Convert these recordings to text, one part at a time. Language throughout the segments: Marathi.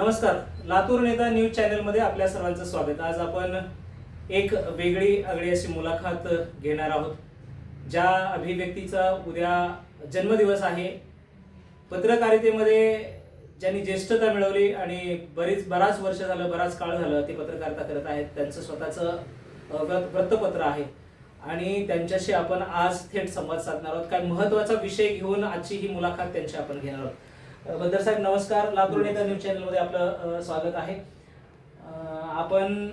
नमस्कार. लातूर नेता न्यूज चॅनलमध्ये आपल्या सर्वांचं स्वागत. आज आपण एक वेगळी आगळी अशी मुलाखत घेणार आहोत ज्या अभिव्यक्तीचा उद्या जन्मदिवस आहे. पत्रकारितेमध्ये ज्यांनी ज्येष्ठता मिळवली आणि बरीच बराच वर्ष झालं बराच काळ झालं ते पत्रकारिता करत आहेत त्यांचं स्वतःचं वृत्तपत्र आहे. आणि त्यांच्याशी आपण आज थेट संवाद साधणार आहोत. काय महत्त्वाचा विषय घेऊन आजची ही मुलाखत त्यांची आपण घेणार आहोत. अ, बद्दर साहेब नमस्कार. लातूर नेता न्यूज चॅनलमध्ये आपलं स्वागत आहे. आपण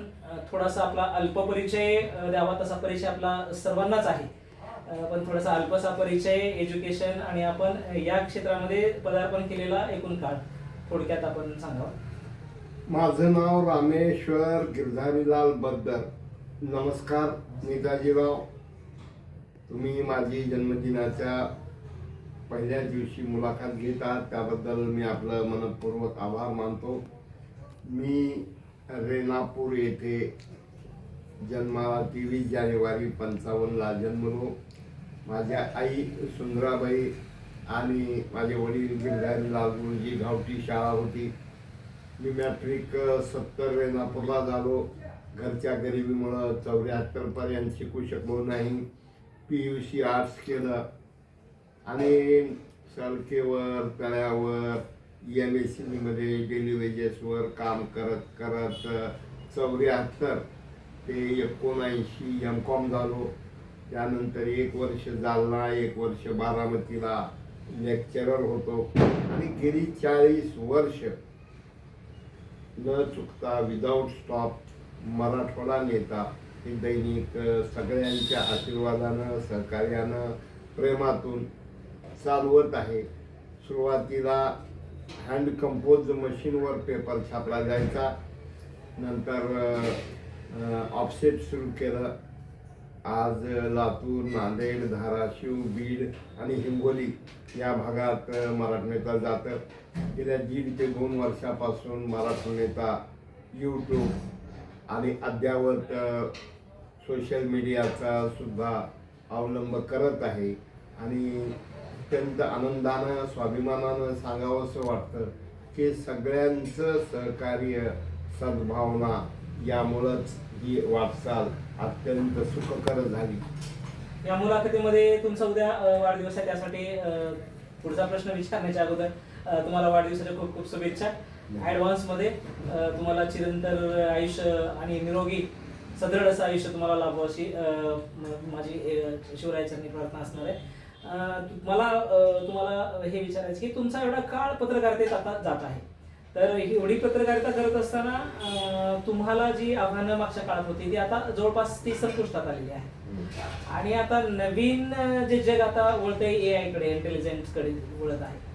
थोडासा आपला अल्प परिचय द्यावा तसा परिचय आपला सर्वांनाच आहे. पण थोडासा अल्पसा परिचय एज्युकेशन आणि आपण या क्षेत्रामध्ये पदार्पण केलेला एकूण काळ. थोडक्यात आपण सांगावं. माझं नाव रामेश्वर गिरधारीलाल बद्दर नमस्कार नेताजीराव. तुम्ही माझी जन्मदिनाच्या पहिल्या दिवशी मुलाखत घेत आहात त्याबद्दल मी आपलं मनपूर्वक आभार मानतो. मी रेणापूर येथे जन्माला तेवीस जानेवारी पंचावन्नला जन्मलो. माझ्या आई सुंदराबाई आणि माझे वडील गिरधारीलाल गुरुजी गावठी शाळा होती. मी मॅट्रिक सत्तर रेणापूरला झालो. घरच्या गरिबीमुळं चौऱ्याहत्तरपर्यंत शिकू शकलो नाही. पी यू सी आर्ट्स केलं. आणि सलकेवर तळ्यावर एम एस सी बीमध्ये डेली वेजेसवर काम करत करत चौऱ्याहत्तर ते एकोणऐंशी एम कॉम झालो. त्यानंतर एक वर्ष जालना एक वर्ष बारामतीला लेक्चरर होतो. आणि गेली चाळीस वर्ष न चुकता विदाऊट स्टॉप मराठवाडा नेता हे दैनिक सगळ्यांच्या आशीर्वादानं सहकार्यानं प्रेमातून चालवत आहे. सुरुवातीला हँड कंपोज मशीनवर पेपर छापला जायचा. नंतर ऑफसेट सुरू केलं. आज लातूर नांदेड धाराशिव बीड आणि हिंगोली या भागात अ, नेता जातं गेल्या दीड ते दोन वर्षापासून मराठी नेता यूट्यूब आणि अद्यावत सोशल मीडियाचा सुद्धा अवलंब करत आहे. आणि अत्यंत आनंदानं स्वाभिमानानं सांगावंसं वाटतं की सगळ्यांचं सहकार्य सद्भावना यामुळंच ही वाटचाल अत्यंत सुखकर झाली. या मुलाखतीमध्ये तुमचा उद्या अ, वाढदिवस आहे त्यासाठी अ, पुढचा प्रश्न विचारण्याच्या अगोदर अ, तुम्हाला वाढदिवसाच्या खूप खूप शुभेच्छा. ऍडव्हान्समध्ये अ, तुम्हाला चिरंतर आयुष्य आणि निरोगी सदृढ असं आयुष्य तुम्हाला लाभो अशी अ, म- माझी अ, शिवरायाचरणी प्रार्थना असणार आहे. मला तुम्हाला हे विचारायचं की तुमचा एवढा काळ पत्रकारितेत आता जात आहे. तर ही एवढी पत्रकारिता करत असताना तुम्हाला जी आव्हानं मागच्या काळात होती ती आता जवळपास ती संपुष्टात आलेली आहे. आणि आता नवीन जे जग आता वळतंय ए आयकडे इंटेलिजन्सकडे वळत आहे.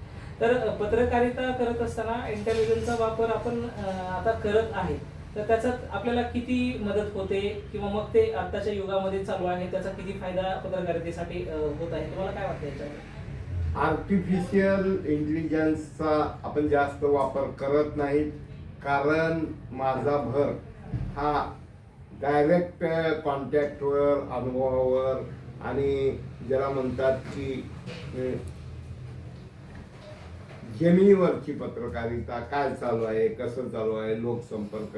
तर पत्रकारिता करत असताना इंटेलिजन्सचा वापर आपण आता करत आहे. तर त्याच्यात आपल्याला किती मदत होते किंवा मग ते आताच्या युगामध्ये चालू आहे त्याचा किती फायदा पत्रकारितेसाठी होत आहे? तुम्हाला काय वाटतं याच्यावर? आर्टिफिशियल इंटेलिजन्सचा आपण जास्त वापर करत नाहीत कारण माझा भर हा डायरेक्ट कॉन्टॅक्टवर अनुभवावर आणि ज्याला म्हणतात की जमिनीवरची पत्रकारिता काय चालू आहे कसं चालू आहे लोकसंपर्क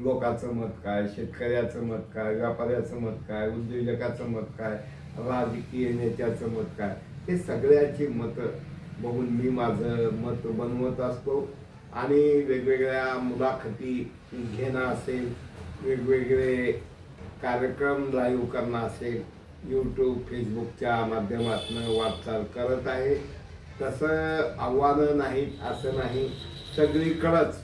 लोकांचं मत काय शेतकऱ्याचं मत काय व्यापाऱ्याचं मत काय उद्योजकाचं मत काय राजकीय नेत्याचं मत काय हे सगळ्याची मतं बघून मी माझं मत बनवत असतो. आणि वेगवेगळ्या मुलाखती घेणं असेल वेगवेगळे कार्यक्रम लाईव्ह करणं असेल यूट्यूब फेसबुकच्या माध्यमातून वाटचाल करत आहे. तसं आव्हानं नाहीत असं नाही. सगळीकडंच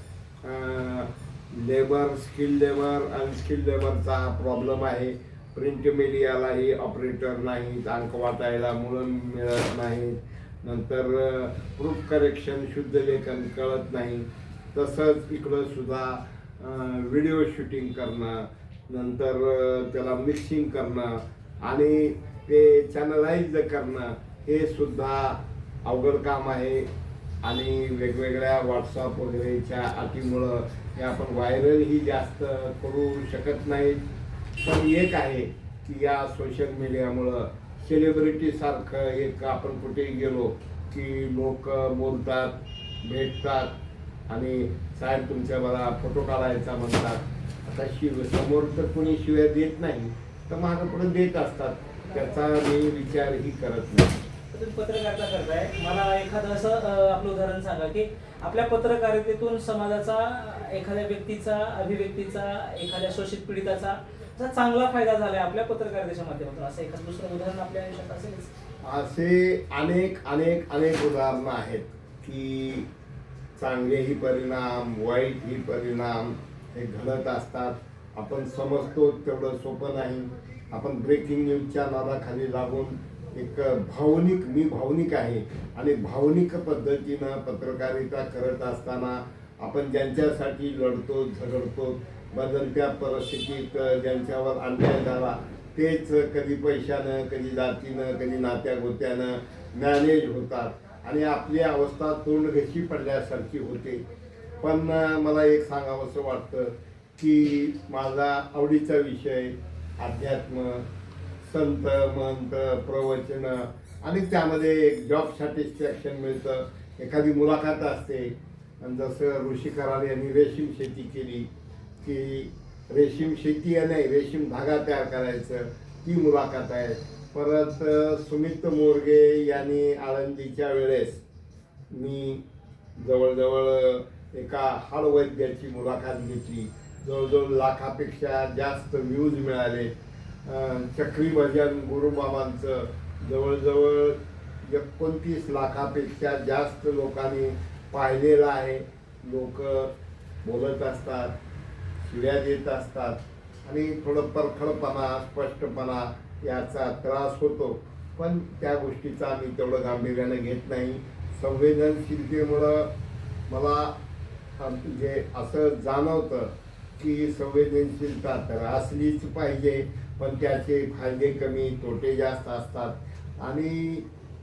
लेबर स्किल लेबर अनस्किल लेबरचा प्रॉब्लेम आहे. प्रिंट मीडियालाही ऑपरेटर नाहीत अंक वाटायला मुलं मिळत नाहीत. नंतर प्रूफ करेक्शन शुद्ध लेखन कळत नाही. तसंच इकडं सुद्धा व्हिडिओ शूटिंग करणं नंतर त्याला मिक्सिंग करणं आणि ते चॅनलाइज करणं हे सुद्धा अवघड काम आहे आणि वेगवेगळ्या व्हॉट्सअप वगैरेच्या अटीमुळं हे आपण व्हायरलही जास्त करू शकत नाही. पण एक आहे की या सोशल मीडियामुळं सेलिब्रिटीसारखं एक आपण कुठेही गेलो की लोक बोलतात भेटतात आणि साहेब तुमच्या मला फोटो काढायचा म्हणतात. आता शिव समोर तर कोणी शिव्या देत नाही तर मागं पुढे देत असतात. त्याचा मी विचारही करत नाही. तुम्ही पत्रकारिता करताय. मला एखादं असं आपलं उदाहरण सांगा की आपल्या पत्रकारितेतून समाजाचा एखाद्या व्यक्तीचा अभिव्यक्तीचा एखाद्या शोषित पीडिताचा असा चांगला फायदा झालाय आपल्या पत्रकारितेच्या माध्यमातून असं एखादं दुसरं उदाहरण आपल्या आयुष्यात असेलच? असे अनेक अनेक अनेक उदाहरणं आहेत की चांगलेही परिणाम वाईटही परिणाम हे घडत असतात. आपण समजतो तेवढं सोपं नाही. आपण ब्रेकिंग न्यूजच्या नादाखाली लागून एक भावनिक मी भावनिक आहे. आणि भावनिक पद्धतीनं पत्रकारिता करत असताना आपण ज्यांच्यासाठी लढतो झगडतो बदलत्या परिस्थितीत ज्यांच्यावर अन्याय झाला तेच कधी पैशानं कधी जातीनं कधी नात्या गोत्यानं मॅनेज होतात. आणि आपली अवस्था तोंडघशी पडल्यासारखी होते. पण मला एक सांगावंसं वाटतं की माझा आवडीचा विषय अध्यात्म संत मंत प्रवचन आणि त्यामध्ये एक जॉब सॅटिस्फॅक्शन मिळतं. एखादी मुलाखत असते. आणि जसं ऋषी कराड यांनी रेशीम शेती केली की रेशीम शेती आहे नाही रेशीम धागा तयार करायचं ती मुलाखत आहे. परत सुमित मोरगे यांनी आळंदीच्या वेळेस मी जवळजवळ एका हाडवैद्याची मुलाखत घेतली. जवळजवळ लाखापेक्षा जास्त व्ह्यूज मिळाले. चक्री भजन गुरुबाबांचं जवळजवळ एकोणतीस लाखापेक्षा जास्त लोकांनी पाहिलेलं आहे. लोक बोलत असतात शिव्या देत असतात आणि थोडं परखडपणा स्पष्टपणा याचा त्रास होतो. पण त्या गोष्टीचा आम्ही तेवढं गांभीर्यानं घेत नाही. संवेदनशीलतेमुळं मला जे असं जाणवतं की संवेदनशीलता तर असलीच पाहिजे. पण त्याचे फायदे कमी तोटे जास्त असतात. आणि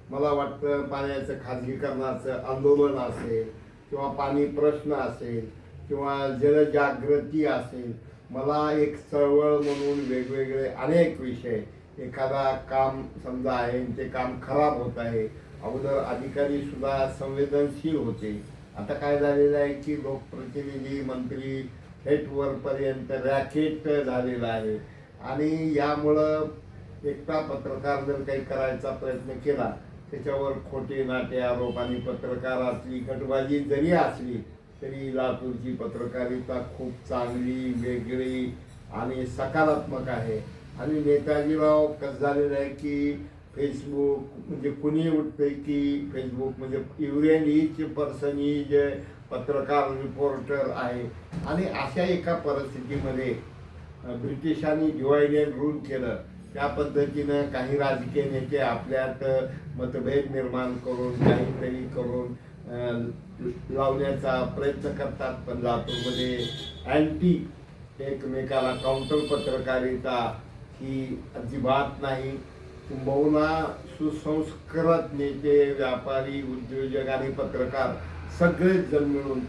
मला वाटतं पाण्याचं खाजगीकरणाचं आंदोलन असेल किंवा पाणी प्रश्न असेल किंवा जलजागृती असेल मला एक चळवळ म्हणून वेगवेगळे अनेक विषय एखादा काम समजा आहे ते काम खराब होत आहे. अगोदर अधिकारी सुद्धा संवेदनशील होते. आता काय झालेलं आहे की लोकप्रतिनिधी मंत्री हेटवरपर्यंत रॅकेट झालेलं आहे. आणि यामुळं एकटा पत्रकार जर काही करायचा प्रयत्न केला त्याच्यावर खोटे नाटे आरोप आणि पत्रकार असली गटबाजी जरी असली तरी लातूरची पत्रकारिता खूप चांगली वेगळी आणि सकारात्मक आहे. आणि नेताजीराव कसं झालेलं आहे की फेसबुक म्हणजे कुणी उठते की फेसबुक म्हणजे युरेन हीच पर्सन ही जे पत्रकार रिपोर्टर आहे. आणि अशा एका परिस्थितीमध्ये ब्रिटिशांनी डिवाइड रूल केलं. त्या पद्धतीनं काही राजकीय नेते आपल्यात मतभेद निर्माण करून काहीतरी करून लावण्याचा प्रयत्न करतात. पण लातूरमध्ये अँटी एकमेकाला काउंटर पत्रकारिता ही अजिबात नाही. किंबहुना सुसंस्कृत नेते व्यापारी उद्योजक आणि पत्रकार सगळेच जण मिळून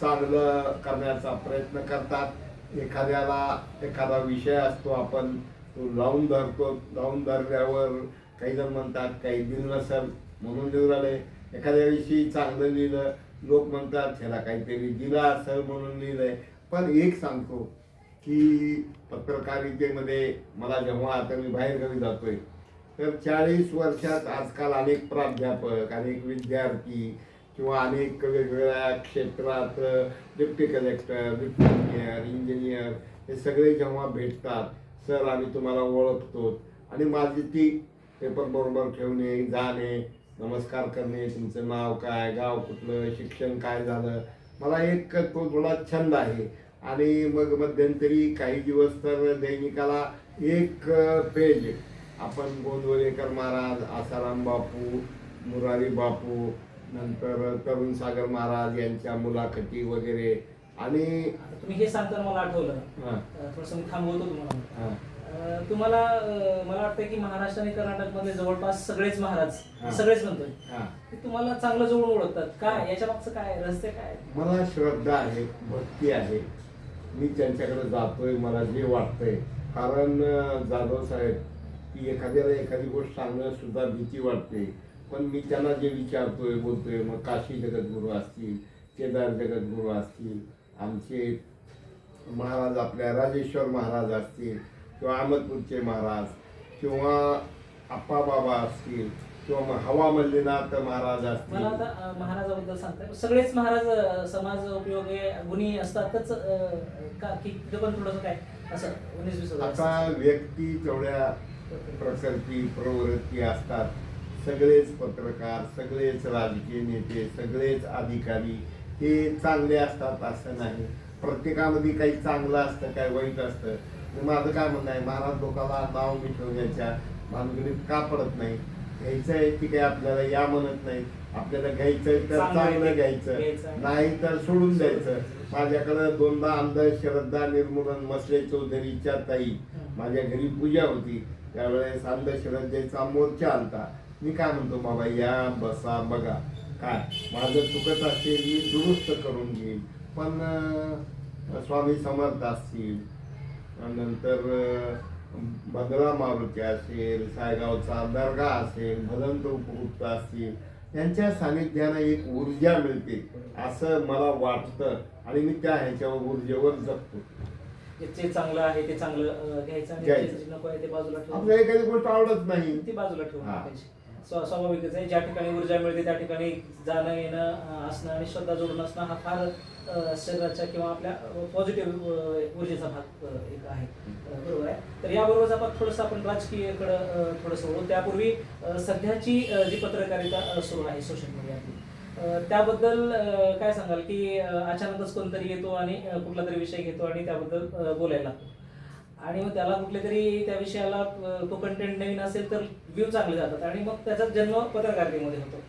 चांगलं करण्याचा प्रयत्न करतात. एखाद्याला एखादा विषय असतो आपण तो लावून धरतो लावून धरल्यावर काही जण म्हणतात काही दिलं सर म्हणून लिहून आले एखाद्या विषयी चांगलं लिहिलं लोक म्हणतात ह्याला काहीतरी दिला असेल म्हणून लिहिलं. आहे पण एक सांगतो की पत्रकारितेमध्ये मला जेव्हा आता मी बाहेरगावी जातोय तर चाळीस वर्षात आजकाल अनेक प्राध्यापक अनेक विद्यार्थी किंवा अनेक वेगवेगळ्या क्षेत्रात deputy collector deputy engineer engineer हे सगळे जेव्हा भेटतात सर आम्ही तुम्हाला ओळखतो. आणि माझी ती पेपर बरोबर ठेवणे जाणे नमस्कार करणे तुमचं नाव काय गाव कुठलं शिक्षण काय झालं मला एक तो थोडा छंद आहे. आणि मग मध्यंतरी काही दिवस तर दैनिकाला एक पेज आपण गोंदवलेकर महाराज आसाराम बापू मुरारी बापू नंतर तरुण सागर महाराज यांच्या मुलाखती वगैरे आणि तुम्ही हे सांगताना मला आठवलं. हां. थोडस मी थांबवतो तुम्हाला. हां. तुम्हाला मला वाटतं की महाराष्ट्र आणि कर्नाटकमध्ये जवळपास सगळेच महाराज. सगळेच म्हणतोय. हां. तुम्हाला चांगलं जवळून ओळखतात. काय? याच्या मागचं काय? रहस्य काय मला श्रद्धा आहे भक्ती आहे. मी त्यांच्याकडे जातोय मला जे वाटतंय. कारण जाधव साहेब की एखाद्याला एखादी गोष्ट सांगणं सुद्धा भीती वाटते. पण मी त्यांना जे विचारतोय बोलतोय मग काशी जगद्गुरू असतील केदार जगद्गुरू असतील आमचे महाराज आपल्या राजेश्वर महाराज असतील किंवा अहमदपूरचे महाराज किंवा आप्पा बाबा असतील किंवा मग हवा मल्लीनाथ महाराज मला असतील आता अं, महाराजाबद्दल सांगताय सगळेच महाराज समाज उपयोगी गुणी असतातच अं, का की पण थोडंसं काय? असं उन्नीस वीस हजार. आता. व्यक्ती तेवढ्या प्रकृती प्रवृत्ती असतात. सगळेच पत्रकार सगळेच राजकीय नेते सगळेच अधिकारी हे चांगले असतात असं नाही. प्रत्येकामध्ये काही चांगलं असतं काही वाईट असतं. माझं काय म्हणणं आहे? महाराज लोकांना नाव मिटवण्याच्या भानगडीत का पडत नाही? घ्यायचं आहे की काही आपल्याला या म्हणत नाही? आपल्याला घ्यायचं तर चांगलं घ्यायचं. नाही तर सोडून द्यायचं. माझ्याकडे दोनदा अंधश्रद्धा निर्मूलन मसले चौधरीच्या ताई. माझ्या घरी पूजा होती. त्यावेळेस अंधश्रद्धेचा मोर्चा आलता. मी काय म्हणतो बाबा या बसा बघा. काय? माझं चुकत असेल मी दुरुस्त करून घेईन. पण स्वामी समर्थ असतील नंतर भद्रा मारुती असेल सायगावचा दर्गा असेल भदंत उपगुप्त असतील यांच्या सानिध्यानं एक ऊर्जा मिळते असं मला वाटतं. आणि मी त्या ह्याच्यावर ऊर्जेवर जगतो. जे चांगलं आहे ते चांगलं घ्यायचं नको आहे ते बाजूला ठेवून आपल्याला एखादी गोष्ट आवडत नाही. ती बाजूला ठेवून स्वाभाविकच आहे. ज्या ठिकाणी ऊर्जा मिळते त्या ठिकाणी जाणं येणं असणं आणि श्रद्धा जोडून असणं हा फार शरीराच्या किंवा आपल्या पॉझिटिव्ह ऊर्जेचा भाग एक आहे. बरोबर आहे? तर याबरोबरच आपण थोडंसं आपण राजकीयकडं थोडंसं बोलू त्यापूर्वी सध्याची जी पत्रकारिता सुरू आहे सोशल मीडियातली त्याबद्दल काय सांगाल की अचानकच कोणतरी येतो आणि कुठला तरी विषय घेतो आणि त्याबद्दल बोलायला लागतो? आणि मग त्याला कुठल्या तरी त्या विषयाला तो कंटेंट नवीन असेल तर व्ह्यू चांगले जातात. आणि मग त्याचा जन्म पत्रकारितेमध्ये होतो.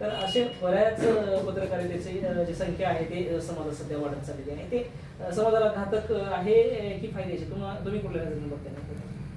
तर असे बऱ्याच पत्रकारितेची जी संख्या आहे ते समाजात सध्या वाढत चाललेली आहे. ते समाजाला घातक आहे की फायद्याचे? तुम्हाला तुम्ही कुठल्या बघताय?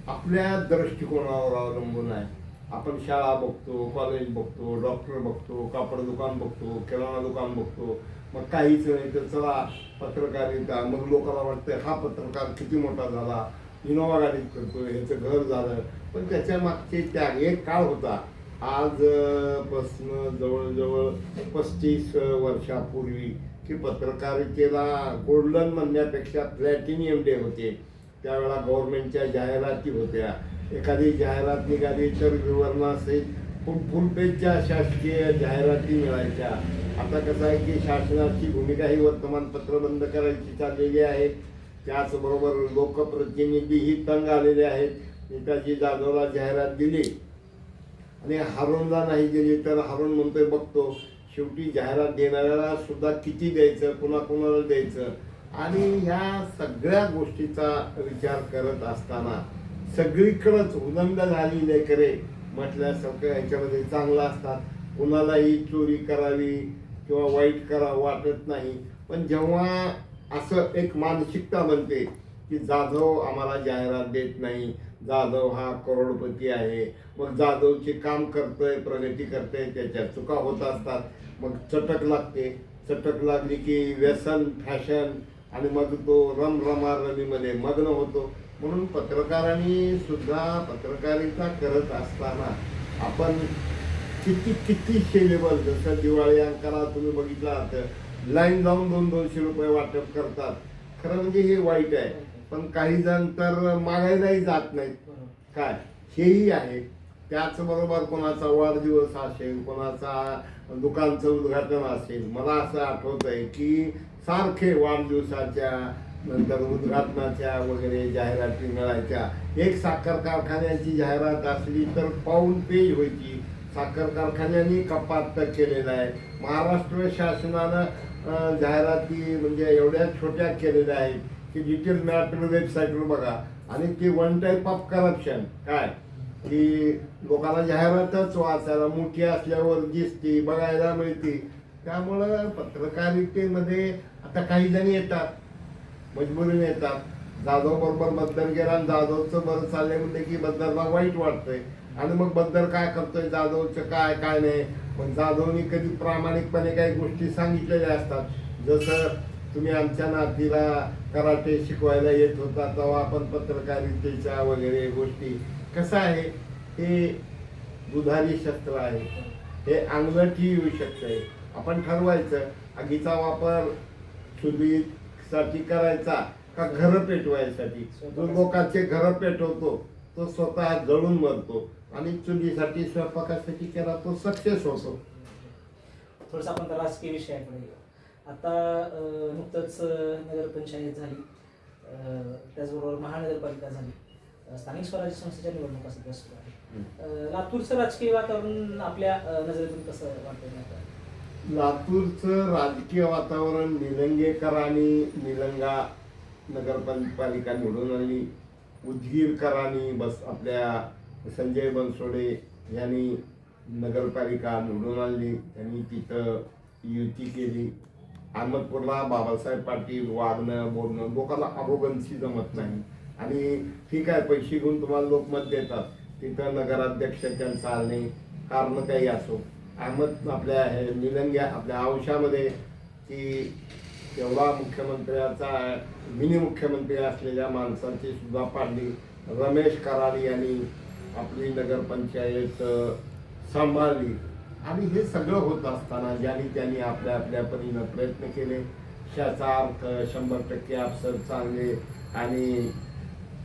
आपल्या दृष्टिकोनावर अवलंबून आहे. आपण शाळा बघतो कॉलेज बघतो डॉक्टर बघतो कापड दुकान बघतो किराणा दुकान बघतो. मग काहीच नाही तर चला पत्रकारिता मग लोकांना वाटतं हा पत्रकार किती मोठा झाला इनोवा गाडीत करतो ह्याचं घर झालं. पण त्याच्या मागचे त्याग एक काळ होता. आजपासनं जवळजवळ पस्तीस वर्षापूर्वी की पत्रकारितेला गोल्डन म्हणण्यापेक्षा प्लॅटिनियम डे होते. त्यावेळेला गव्हर्नमेंटच्या जाहिराती होत्या. एखादी जाहिरात निघाली तर विवरणासहित फुल फुल पेजच्या शासकीय जाहिराती मिळायच्या. आता कसं आहे की शासनाची भूमिका ही वर्तमानपत्र बंद करायची चाललेली आहे. त्याचबरोबर लोकप्रतिनिधीही तंग आलेले आहेत. नेताजी जाधवला जाहिरात दिली. आणि हारूनला नाही दिली तर हारून म्हणतोय बघतो. शेवटी जाहिरात देणाऱ्याला सुद्धा किती द्यायचं कुणा कुणाला द्यायचं? आणि ह्या सगळ्या गोष्टीचा विचार करत असताना सगळीकडंच उदंड झाली लेकरे. म्हटल्यासारखं ह्याच्यामध्ये चांगलं असतात. कुणालाही चोरी करावी किंवा वाईट करावं वाटत नाही. पण जेव्हा असं एक मानसिकता बनते की जाधव आम्हाला जाहिरात देत नाही. जाधव हा करोडपती आहे. मग जाधवचे काम करतोय प्रगती करतोय त्याच्या चुका होत असतात. मग चटक लागते. चटक लागली की व्यसन फॅशन आणि मग तो रम रमा रमीमध्ये मग्न होतो. म्हणून पत्रकारांनी सुद्धा पत्रकारिता करत असताना आपण किती किती शेलेबल जसं दिवाळी अंकाला तुम्ही बघितला तर लाईन जाऊन दोन दोनशे रुपये वाटप करतात. खरं म्हणजे हे वाईट आहे. पण काही जण तर मागायलाही जात नाहीत. काय? हेही आहे. त्याचबरोबर कोणाचा वाढदिवस असेल कोणाचा दुकानचं उद्घाटन असेल मला असं आठवत आहे की सारखे वाढदिवसाच्या नंतर उद्घाटनाच्या वगैरे जाहिराती मिळायच्या. एक साखर कारखान्याची जाहिरात असली तर पाऊन पेज व्हायची. साखर कारखान्यांनी कपात केलेला आहे. महाराष्ट्र शासनानं जाहिराती म्हणजे एवढ्या छोट्या केलेल्या आहेत की डिटेल मॅटर वेबसाईटवर बघा. आणि ती वन टाईप ऑफ करप्शन काय? की लोकांना जाहिरातच वाचायला मोठी असल्यावर दिसते बघायला मिळते. त्यामुळं पत्रकारितेमध्ये आता काही जण येतात. मजबुरीने येतात. जाधव बरोबर बद्दल गेला आणि जाधवचं बरं चाललंय म्हणते की बद्दलला वाईट वाटतंय. आणि मग बद्दल काय करतोय जाधवचं? काय काय नाही. पण जाधवनी कधी प्रामाणिकपणे काही गोष्टी सांगितलेल्या असतात. जसं तुम्ही आमच्या नातीला कराटे शिकवायला येत होता तेव्हा आपण पत्रकारितेच्या वगैरे गोष्टी. कसं आहे? हे दुधारी शस्त्र आहे. हे अंगलठी येऊ शकतंय आपण ठरवायचं आगीचा वापर चुलीसाठी करायचा का घरं पेटवायसाठी? जो लोकांचे घरं पेटवतो तो स्वतः जळून मरतो. आणि चुलीसाठी स्वयंपाकासाठी केला तो सक्सेस होतो. थोडंसं आपण राजकीय विषयाकडे येऊ. आता नुकतंच नगरपंचायत झाली. त्याचबरोबर महानगरपालिका झाली. स्थानिक स्वराज्य संस्थेच्या निवडणुका सध्या सुरू आहे लातूरचं राजकीय वातावरण आपल्या नजरेतून कसं वाटतंय आता? लातूरचं राजकीय वातावरण निलंगेकरांनी निलंगा नगरपालिका निवडून आणली उदगीरकरांनी बस आपल्या संजय बनसोडे यांनी नगरपालिका निवडून आणली. त्यांनी तिथं युती केली. अहमदपूरला बाबासाहेब पाटील वागणं बोलणं लोकांना अभोगनशी जमत नाही. आणि ठीक आहे पैसे घेऊन तुम्हाला लोक मत देतात. तिथं नगराध्यक्ष त्यांचा आले कारण काही असो. अहमद आपल्या हे निलंग्या आपल्या अंशामध्ये की तेवढा मुख्यमंत्र्याचा मिनी मुख्यमंत्री असलेल्या माणसांची सुद्धा पाडली रमेश कराड यांनी आपली नगरपंचायत सांभाळली. आणि हे सगळं होत असताना ज्यांनी त्यांनी आपल्या आपल्या परीनं प्रयत्न केले. त्याचा अर्थ शंभर टक्के अफसर चांगले आणि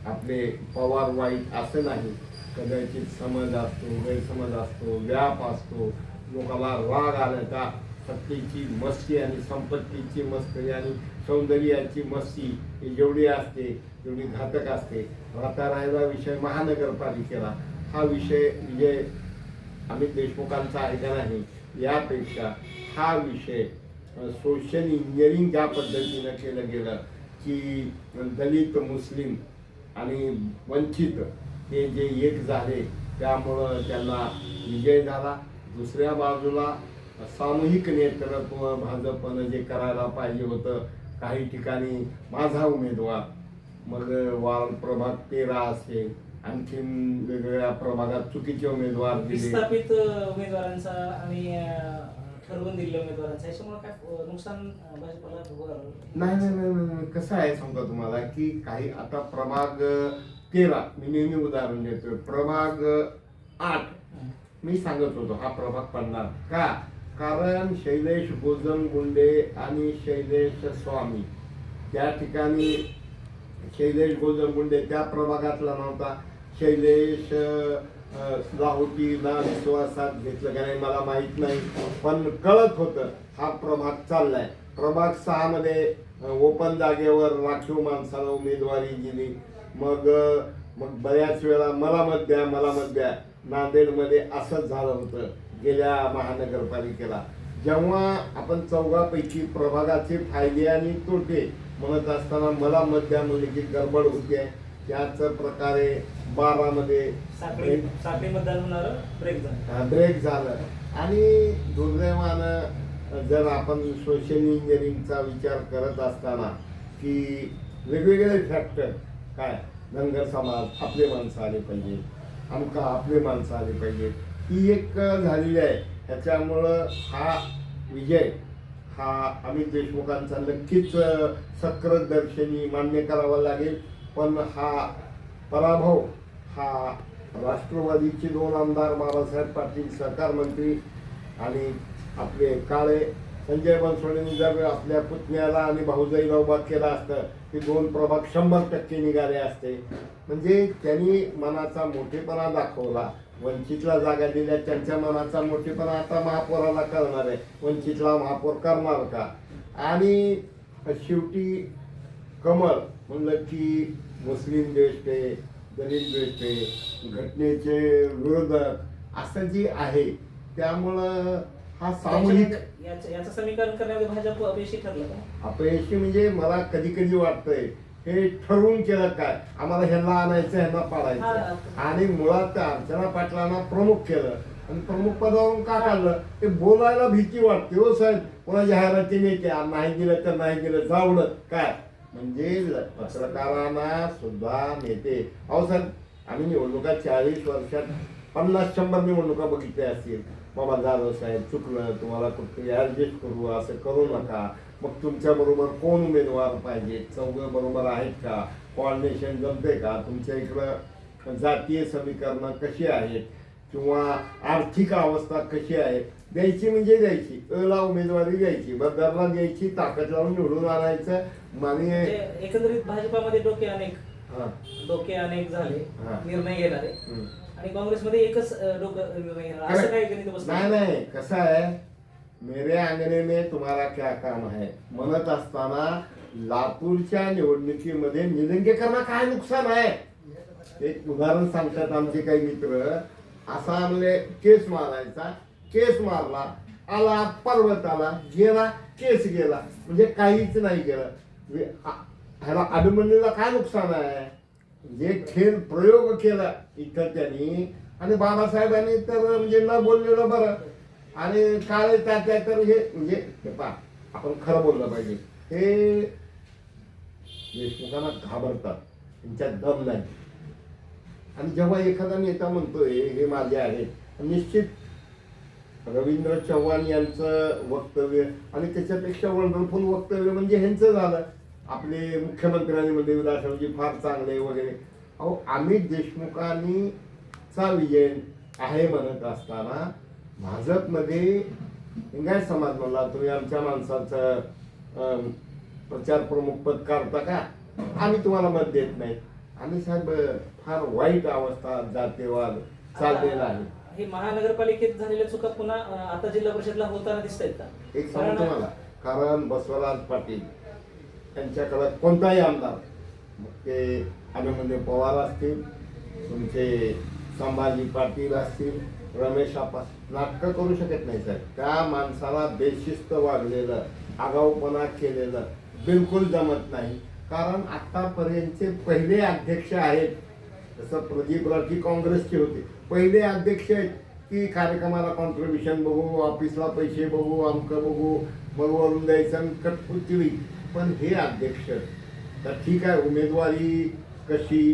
आपले पवार वाईट असं नाही. कदाचित समज असतो गैरसमज असतो व्याप असतो. लोकांना राग आल्याचा सत्तेची मस्ती आणि संपत्तीची मस्ती आणि सौंदर्याची मस्ती ही जेवढी असते तेवढी घातक असते. आता राहिला विषय महानगरपालिकेला. हा विषय विजय अमित देशमुखांचा आहे का नाही. यापेक्षा हा विषय सोशल इंजिनिअरिंग ज्या पद्धतीनं केलं गेलं की दलित मुस्लिम आणि वंचित हे जे एक झाले त्यामुळं त्यांना विजय झाला. दुसऱ्या बाजूला सामूहिक नेतृत्व भाजपनं जे करायला पाहिजे होतं काही ठिकाणी माझा उमेदवार मग वार्ड प्रभाग तेरा असेल. आणखीन वेगवेगळ्या प्रभागात चुकीचे उमेदवार दिले. विस्थापित उमेदवारांचा आणि अं, ठरवून दिलेल्या उमेदवारांचा. याच्यामुळे काय नुकसान भाजपला भोगावं? नाही नाही नाही नाही, नाही. कसं आहे सांगतो तुम्हाला की काही आता प्रभाग तेरा. मी नेहमी उदाहरण देतोय. प्रभाग आठ. मी सांगत होतो हा प्रभाग पडणार. का? कारण शैलेश गोजमगुंडे आणि शैलेश स्वामी. त्या ठिकाणी शैलेश गोजमगुंडे त्या प्रभागातला नव्हता. शैलेश अं, ना विश्वासात घेतलं का नाही मला माहीत नाही. पण कळत होतं हा प्रभाग चाललाय. प्रभाग सहामध्ये ओपन जागेवर राखीव माणसाला उमेदवारी दिली मग मग बऱ्याच वेळा मला मत द्या मला मत द्या. नांदेडमध्ये असंच झालं होतं गेल्या महानगरपालिकेला. जेव्हा आपण चौघापैकी प्रभागाचे फायदे आणि तोटे म्हणत असताना मला मत द्या म्हणजे की गडबड होते त्याच प्रकारे बारामध्ये साखळी साखळी मतदान होणार ब्रेक झालं. ब्रेक झालं. आणि दुर्दैवानं जर आपण सोशल इंजिनिअरिंगचा विचार करत असताना की वेगवेगळे फॅक्टर काय? धनगर समाज आपले माणसं आले पाहिजे आमका आपले माणसं आले पाहिजे ही एक झालेली आहे. ह्याच्यामुळं हा विजय हा अमित देशमुखांचा नक्कीच सक्रत दर्शनी मान्य करावा लागेल. पण हा पराभव हा राष्ट्रवादीचे दोन आमदार बाबासाहेब पाटील सरकार मंत्री आणि आपले काळे संजय बनसोडेंनी जर आपल्या पुतण्याला आणि भाऊजाईला उभा केला असतं की दोन प्रभाग शंभर टक्के निघाले असते. म्हणजे त्यांनी मनाचा मोठेपणा दाखवला. वंचितला जागा दिल्या त्यांच्या मनाचा मोठेपणा आता महापौराला कळणार आहे. वंचितला महापौर करणार का? आणि शेवटी कमळ म्हणलं की मुस्लिम द्वेष्ट आहे दलित द्वेष्ट आहे घटनेचे विरोधक असं जे आहे त्यामुळं हा सामूहिक याचं समीकरण करण्यामध्ये भाजप अपयशी ठरलं अपयशी म्हणजे मला कधी कधी वाटतंय हे ठरवून केलं काय? आम्हाला ह्यांना आणायचं ह्यांना पाडायचं. आणि मुळात त्या अर्चना पाटलांना प्रमुख केलं. आणि प्रमुख पदावरून का काढलं? ते बोलायला भीती वाटते. हो साहेब कोणा जाहिराती नेते नाही दिलं तर नाही दिलं जावलं काय? म्हणजे पत्रकारांना सुद्धा नेते. अहो साहेब आम्ही निवडणुका चाळीस वर्षात पन्नास शंभर निवडणुका बघितल्या असतील. बाबा जाधव साहेब चुकलं. तुम्हाला कुठे ऍडजस्ट करू असं करू नका. मग तुमच्या बरोबर कोण उमेदवार पाहिजे? चौघ बरोबर आहेत का? कॉर्डिनेशन जमते का? तुमच्या इकडं जातीय समीकरणं कशी आहेत? किंवा आर्थिक अवस्था कशी आहे? द्यायची म्हणजे द्यायची. अला उमेदवारी द्यायची. बदरला द्यायची ताकद लावून निवडून आणायचं. आणि म्हणजे एकंदरीत भाजपामध्ये डोके अनेक हा, डोके अनेक झाले. निर्णय घेणारे. आणि काँग्रेसमध्ये एकच डोकं निर्णय असं काही नाही नाही. कसं आहे? मेरे अंगणे में तुम्हाला क्या काम आहे म्हणत असताना लातूरच्या निवडणुकीमध्ये निलंगेकरांना काय नुकसान आहे? एक उदाहरण सांगतात आमचे काही मित्र. असा आमले केस मारायचा केस मारला आला पर्वत आला गेला केस गेला. म्हणजे काहीच नाही गेलं. ह्याला अभिमन्यूला काय नुकसान आहे? जे खेळ प्रयोग केला इथं त्यांनी. आणि बाबासाहेबांनी तर म्हणजे न बोललेलं बरं. आणि काळे त्या तर हे म्हणजे हे पा आपण खरं बोललं पाहिजे. हे देशमुखांना घाबरतात त्यांच्यात दम नाही. आणि जेव्हा एखादा नेता म्हणतोय हे माझे आहे निश्चित रवींद्र चव्हाण यांचं वक्तव्य आणि त्याच्यापेक्षा वंडरफुल वक्तव्य म्हणजे ह्यांचं झालं. आपले मुख्यमंत्र्यांनी म्हणजे विलासरावजी फार चांगले वगैरे. अहो अमित देशमुखांनीचा विजय आहे म्हणत असताना भाजपमध्ये लिंगायत समाज म्हणला तुम्ही आमच्या माणसाचं प्रचार प्रमुख पद काढता का? आम्ही तुम्हाला मत देत नाही. आणि साहेब फार वाईट अवस्था जातीयवाद चाललेला आहे. हे महानगरपालिकेत झालेल्या चुका पुन्हा आता जिल्हा परिषदला होताना दिसत आहेत का? एक सांगतो मला कारण बसवराज पाटील यांच्याकडे कोणताही आमदार ते अभिमन्यू पवार असतील तुमचे संभाजी पाटील असतील रमेश आपा नाटकं करू शकत नाही साहेब. त्या माणसाला बेशिस्त वागलेलं आगाऊपणा केलेलं बिलकुल जमत नाही. कारण आतापर्यंतचे पहिले अध्यक्ष आहेत जसं प्रदीप राठी काँग्रेसचे होते. पहिले अध्यक्ष आहेत की कार्यक्रमाला कॉन्ट्रीब्युशन बघू ऑफिसला पैसे बघू अंक बघू मग द्यायचं आणि कटपुतळी पण हे अध्यक्ष तर ठीक आहे उमेदवारी कशी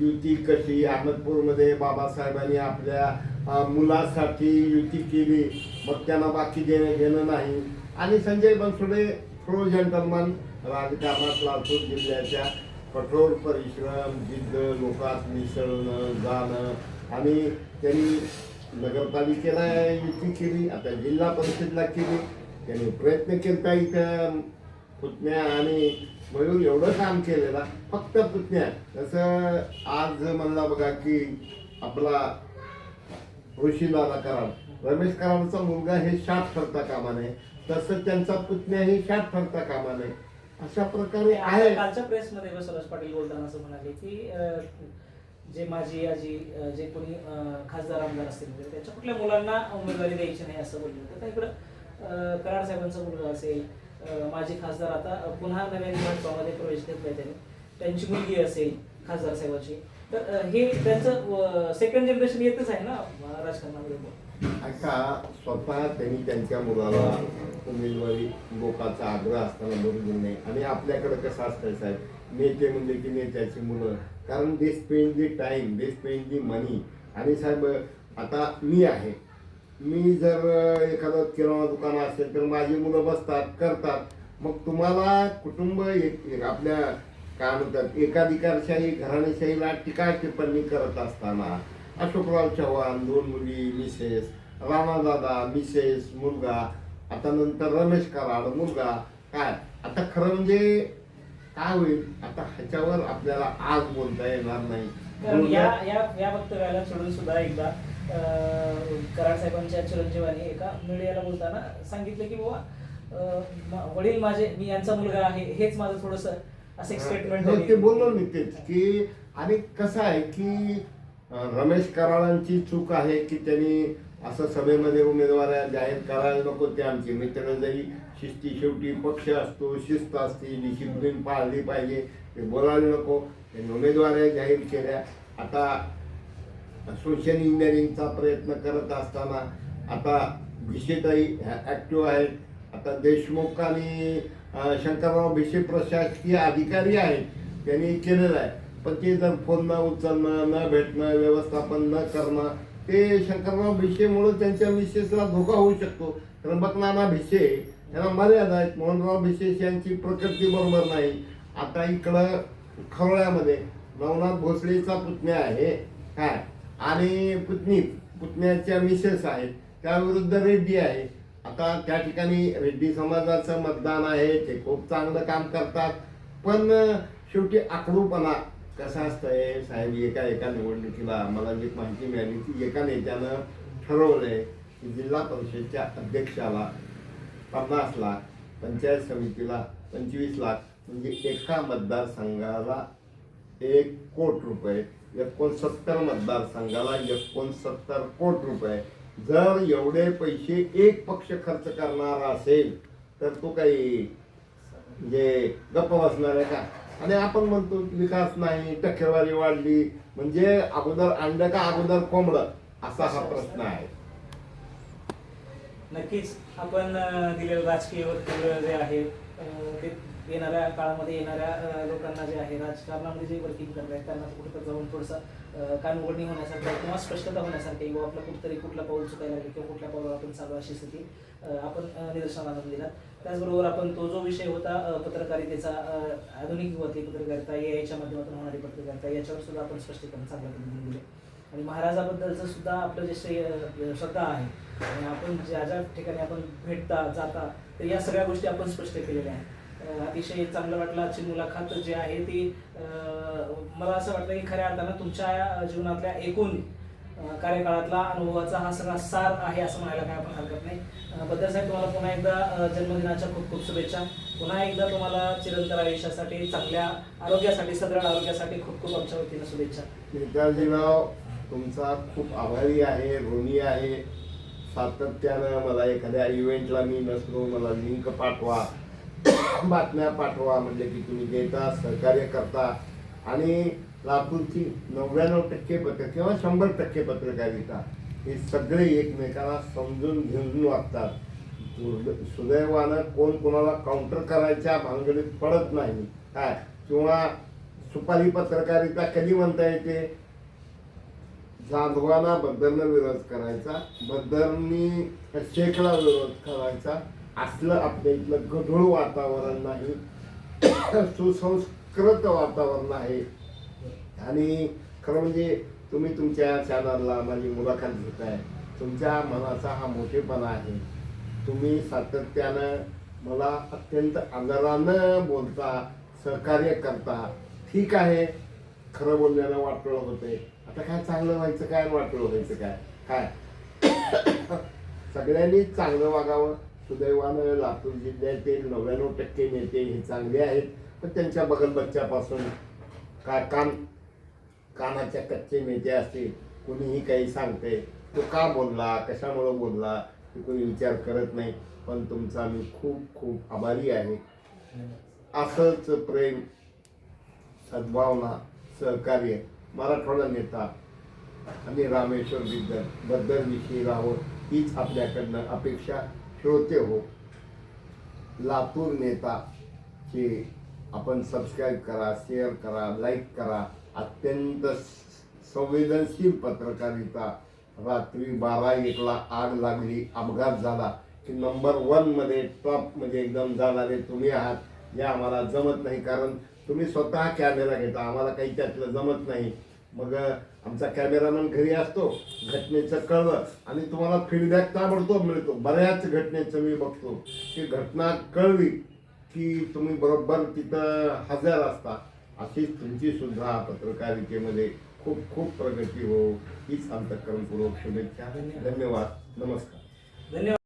युती कशी अहमदपूरमध्ये बाबासाहेबांनी आपल्या मुलासाठी युती केली मग त्यांना बाकी देणं घेणं नाही. आणि संजय बनसोडे थ्रो जंटलमन राजकारणात लातूर जिल्ह्याच्या कठोर परिश्रम जिद्द लोकात मिसळणं जाणं. आणि त्यांनी नगरपालिकेला युती केली आता जिल्हा परिषदला केली. त्यांनी प्रयत्न केला इथं पुतण्या आणि मयूर एवढं काम केलेलं फक्त पुतण्या. जसं आज म्हणला बघा की आपला ऋषीदादा कराड रमेश कराडचा मुलगा हे शाप ठरता कामा नये तसं त्यांचा पुतण्या हे शाप ठरता कामा नये अशा प्रकारे आहे. कालच्या प्रेसमध्ये बसवराज पाटील बोलताना असं म्हणाले की जे माझी आजी जे कोणी खासदार आमदार असतील वगैरे, त्यांच्या कुठल्या मुलांना उमेदवारी द्यायची नाही असं बोलले होते. तर इकडं कराड साहेबांचा मुलगा असेल माजी खासदार आता पुन्हा नव्याने भाजपामध्ये प्रवेश घेतलाय त्यांनी. त्यांची मुलगी असेल खासदार साहेबाची. तर हे त्यांचं सेकंड जनरेशन येतच आहे ना अं, राजकारणामध्ये स्वतः त्यांनी त्यांच्या मुलाला उमेदवारी लोकांचा आग्रह असताना बरोबर नाही. आणि आपल्याकडे कसं असतं साहेब नेते म्हणजे की नेत्याची मुलं. कारण they spend the time they spend the money आणि साहेब आता मी आहे. मी जर एखादं किराणा दुकान असेल तर माझी मुलं बसतात करतात. मग तुम्हाला कुटुंब एक एक आपल्या काय म्हणतात एकाधिकारशाही घराणेशाहीला टीका टिप्पणी करत असताना अशोकराव चव्हाण दोन मुली मिसेस रामादादा मिसेस मुलगा आता नंतर रमेश कराड मुलगा काय? आता खरं म्हणजे काय होईल? आता ह्याच्यावर आपल्याला आज बोलता येणार नाही. कारण या या या वक्तव्याला सोडून सुद्धा एकदा कराड साहेबांच्या चिरंजीवानी एका मीडियाला बोलताना सांगितलं की बाबा वडील माझे मी यांचा मुलगा आहे हेच माझं थोडस असं एक स्टेटमेंट हो, ते बोललो मी तेच की आणि कसं आहे की अं, रमेश कराळांची चूक आहे की त्यांनी असं सभेमध्ये उमेदवार जाहीर करायला नको ते आमचे मित्र जरी शिस्ती शेवटी पक्ष असतो शिस्त असते डिसिप्लिन पाळली पाहिजे ते बोलायला नको. त्यांनी उमेदवाऱ्या जाहीर केल्या. आता सोशल इंजिनिअरिंगचा प्रयत्न करत असताना आता भिशेताई ह्या ॲक्टिव्ह आहेत. आता देशमुख आणि शंकरराव भिसे प्रशासकीय अधिकारी आहेत त्यांनी केलेलं आहे. पण ते जर फोन न उचलणं न भेटणं व्यवस्थापन न करणं ते शंकरराव भिसेमुळं त्यांच्या मिसेसला धोका होऊ शकतो. त्र्यंबकनाना भिसे भिशे यांना मर्यादा आहेत. मोहनराव भिसे यांची प्रकृती बरोबर नाही. आता इकडं खवळ्यामध्ये नवनाथ भोसलेचा पुतण्या आहे. काय आणि पुतणी पुतण्याच्या मिसेस आहेत. त्याविरुद्ध रेड्डी आहे. आता त्या ठिकाणी रेड्डी समाजाचं मतदान आहे ते खूप चांगलं काम करतात. पण शेवटी आकडूपणा कसं असतंय? साहेब एका एका निवडणुकीला मला जी माहिती मिळाली ती एका नेत्यानं ठरवलंय की जिल्हा परिषदच्या अध्यक्षाला पन्नास लाख पंचायत समितीला पंचवीस लाख म्हणजे एका मतदारसंघाला एक कोट रुपये एकोणसत्तर मतदारसंघाला एकोणसत्तर कोट रुपये जर एवढे पैसे एक पक्ष खर्च करणार असेल तर तो काही म्हणजे गप्प बसणार आहे का? आणि आपण म्हणतो विकास नाही टक्केवारी वाढली म्हणजे अगोदर अंड का अगोदर कोंबडं? असा हा प्रश्न आहे. नक्कीच. आपण दिलेलं राजकीय वक्तव्य जे आहे ते येणाऱ्या काळामध्ये येणाऱ्या लोकांना जे आहे राजकारणामध्ये जे वर्किंग करत आहेत त्यांना कुठं जाऊन थोडंसं कानउघडणी होण्यासारखं किंवा स्पष्टता होण्यासारखं किंवा आपलं कुठतरी कुठला पाऊल चुकायला लागेल किंवा कुठल्या पाऊल आपण चालू अशी स्थिती आपण निदर्शनाला आणून दिला. त्याचबरोबर आपण तो जो विषय होता पत्रकारितेचा आधुनिक युवती पत्रकारिता या याच्या माध्यमातून होणारी पत्रकारिता याच्यावर सुद्धा आपण स्पष्टीकरण चांगल्या पद्धतीने दिले. आणि महाराजाबद्दलचं सुद्धा आपलं जे श्रेय श्रद्धा आहे आणि आपण ज्या ज्या ठिकाणी आपण भेटता जाता तर या सगळ्या गोष्टी आपण स्पष्ट केलेल्या आहेत. अतिशय चांगलं वाटलं आजची मुलाखत जी आहे ती मला असं वाटतं की खऱ्या अर्थानं तुमच्या जीवनातल्या एकूण कार्यकाळातला अनुभवाचा हा सगळा सार आहे असं म्हणायला काय आपण हरकत नाही. बद्दल साहेब तुम्हाला पुन्हा एकदा जन्मदिनाच्या खूप खूप शुभेच्छा. पुन्हा एकदा तुम्हाला चिरंतर आयुष्यासाठी चांगल्या आरोग्यासाठी सदृढ आरोग्यासाठी खूप खूप आमच्या वतीनं शुभेच्छा. नेताजीराव तुमचा खूप आभारी आहे ऋणी आहे. सातत्यानं मला एखाद्या इव्हेंटला मी नसलो मला लिंक पाठवा. बातम्या पाठवा म्हणजे की तुम्ही देता सहकार्य करता. आणि लातूरची नव्याण्णव टक्के पत्र किंवा शंभर टक्के पत्रकारिता हे सगळे एकमेकाला समजून घेऊन वागतात. सुदैवानं कोण कोणाला काउंटर करायच्या भानगडीत पडत नाही. काय? किंवा सुपारी पत्रकारिता कधी म्हणता येते? जाधवाना बद्दलनं विरोध करायचा बद्दलनी शेखला विरोध करायचा असलं आपल्या इथलं गढूळ वातावरण नाही. सुसंस्कृत वातावरण आहे. आणि खरं म्हणजे तुम्ही तुमच्या चॅनलला माझी मुलाखत घेताय. तुमच्या मनाचा हा मोठेपणा आहे. तुम्ही सातत्यानं मला अत्यंत आदरानं बोलता सहकार्य करता. ठीक आहे. खरं बोलण्यानं वाटळ होते आता काय चांगलं व्हायचं काय वाटळ व्हायचं काय? काय? सगळ्यांनी चांगलं वागावं. सुदैवानं लातूर जिल्ह्यातील नव्याण्णव टक्के नेते हे चांगले आहेत. पण त्यांच्या बगल बच्च्यापासून काय कान कानाच्या कच्चे नेते असतील कुणीही काही सांगते तो का बोलला कशामुळं बोलला हे कोणी विचार करत नाही. पण तुमचा मी खूप खूप आभारी आहे. असंच प्रेम सद्भावना सहकार्य मराठवाडा नेता आणि रामेश्वर बिद्दलबद्दल विषयी राहो हीच आपल्याकडनं अपेक्षा श्रोते हो लातूर नेता की आपण सबस्क्राईब करा शेअर करा लाईक करा. अत्यंत संवेदनशील पत्रकारिता रात्री बारा एकला आग लागली अपघात झाला. की नंबर वनमध्ये टॉपमध्ये एकदम जाणारे तुम्ही आहात हे आम्हाला जमत नाही. कारण तुम्ही स्वतः कॅमेरा घेता आम्हाला काही त्यातलं जमत नाही. मग आमचा कॅमेरामॅन घरी असतो घटनेचं कळलं आणि तुम्हाला फीडबॅक ताबडतोब मिळतो. बऱ्याच घटनेचं मी बघतो. की घटना कळली की तुम्ही बरोबर तिथं हजर असता. अशीच तुमची सुद्धा पत्रकारितेमध्ये खूप खूप प्रगती हो. हीच अंतकरणपूर्वक शुभेच्छा. धन्यवाद. नमस्कार. धन्यवाद.